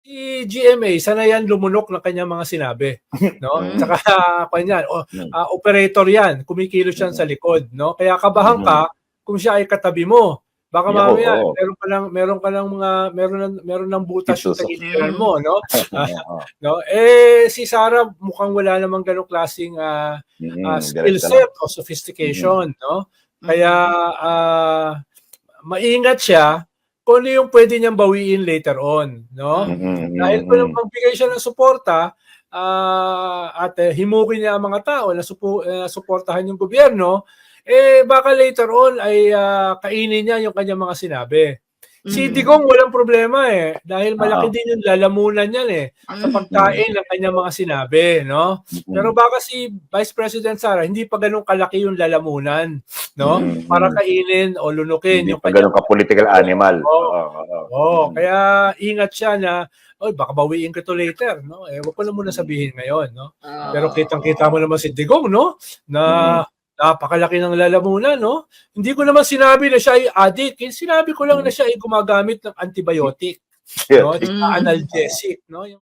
Si GMA, sana yan lumunok ng kanyang mga sinabi. No? Mm. Saka, kanyan, o, Mm. ah, operator yan, kumikilos yan sa likod. No? Kaya kabahan ka kung siya ay katabi mo. Baka Yoko, mamaya, oo. meron ka lang, meron ka lang mga, meron, ng- meron ng butas Isusok. tagiliran mo. No? No? Eh, si Sarah mukhang wala namang ganong klaseng ah, Mm, direct skill set o sophistication, no? Kaya ah, maingat siya kung ano yung pwede niyang bawiin later on, no? Mm, mm, Dahil mm, kung mm. magbigay siya ng suporta ah, at eh, himukin niya ang mga tao na supo, eh, suportahan yung gobyerno, eh baka later on ay ah, kainin niya yung kanyang mga sinabi. Si Mm. Digong walang problema eh dahil malaki Oo. din yung lalamunan niyan eh sa pagkain ng kanyang mga sinabi, no? Mm, Pero baka si Vice President Sara, hindi pa ganun kalaki yung lalamunan, no? Mm. Para kainin o lunukin Hindi yung pa kanyang... ganun ka-political animal. Oo. Oo, oo. Oo, Mm. kaya ingat siya na, oy, baka bawiin ko to later, no? Eh, wag ko na muna sabihin ngayon, no? Ah. Pero kitang-kita mo naman si Digong, no? Na napakalaki ng lalamunan, no? Hindi ko naman sinabi na siya ay addict. Sinabi ko lang na siya ay gumagamit ng antibiotic, no? Mm. Analgesic, no? Yung